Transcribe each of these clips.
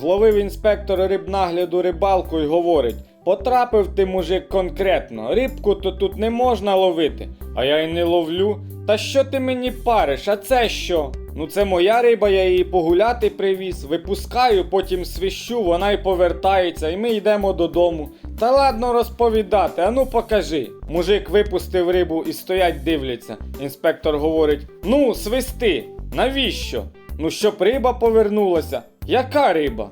Зловив інспектор рибнагляду рибалку і говорить: потрапив ти, мужик, конкретно, рибку то тут не можна ловити, а я й не ловлю. Та що ти мені париш, а це що? Ну це моя риба, я її погуляти привіз, випускаю, потім свищу, вона й повертається, і ми йдемо додому. Та ладно розповідати, а ну покажи. Мужик випустив рибу і стоять дивляться. Інспектор говорить: Ну, свисти, навіщо? Ну, щоб риба повернулася. Яка риба?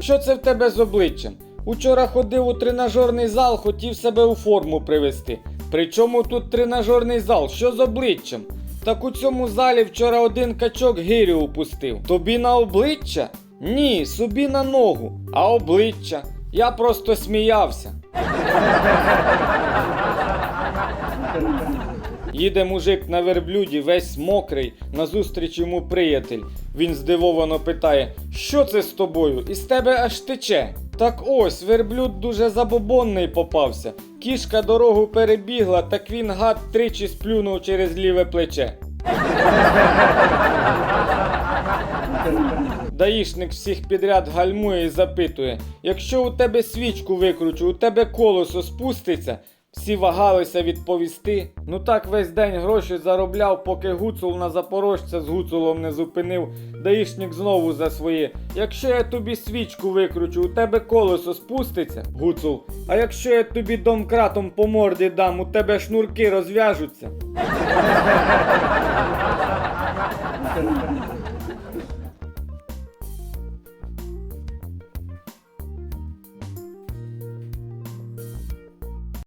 Що це в тебе з обличчям? Учора ходив у тренажерний зал, хотів себе у форму привести. Причому тут тренажерний зал? Що з обличчям? Так у цьому залі вчора один качок гирю упустив. Тобі на обличчя? Ні, собі на ногу. А обличчя? Я просто сміявся. Їде мужик на верблюді, весь мокрий, назустріч йому приятель. Він здивовано питає: Що це з тобою? Із тебе аж тече. Так ось, верблюд дуже забобонний попався. Кішка дорогу перебігла, так він гад тричі сплюнув через ліве плече. Даїшник всіх підряд гальмує і запитує: якщо у тебе свічку викручу, у тебе колесо спуститься. Всі вагалися відповісти. Ну так весь день гроші заробляв, поки гуцул на запорожця з гуцулом не зупинив. Даїшник знову за своє. Якщо я тобі свічку викручу, у тебе колесо спуститься, гуцул. А якщо я тобі домкратом по морді дам, у тебе шнурки розв'яжуться.